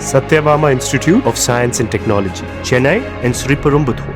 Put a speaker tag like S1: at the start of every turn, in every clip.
S1: Satyabama Institute of Science and Technology, Chennai and Sriperumbudur.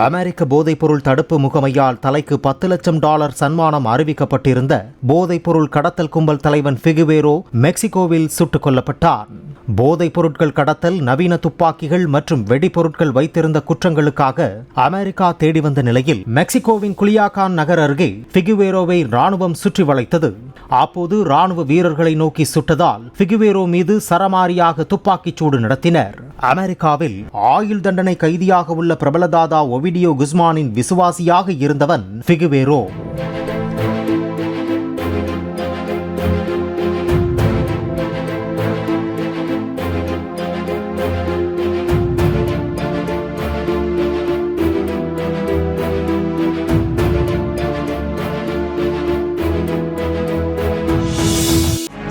S2: அமெரிக்க போதைப்பொருள் தடுப்பு முகமையால் தலைக்கு பத்து லட்சம் டாலர் சன்மானம் அறிவிக்கப்பட்டிருந்த போதைப்பொருள் கடத்தல் கும்பல் தலைவன் ஃபிகுவேரோ மெக்சிகோவில் சுட்டுக் கொல்லப்பட்டார் போதைப் பொருட்கள் கடத்தல் நவீன துப்பாக்கிகள் மற்றும் வெடிபொருட்கள் வைத்திருந்த குற்றங்களுக்காக அமெரிக்கா தேடி வந்த நிலையில் மெக்சிகோவின் குலியாகான் நகர் அருகே ஃபிகுவேரோவை ராணுவம் சுற்றி வளைத்தது. அப்போது ராணுவ வீரர்களை நோக்கி சுட்டதால் ஃபிகுவேரோ மீது சரமாரியாக துப்பாக்கிச் சூடு நடத்தினர். அமெரிக்காவில் ஆயுள் தண்டனை கைதியாக உள்ள பிரபலதாதா ஒவிடியோ குஸ்மானின் விசுவாசியாக இருந்தவன் Figueroa.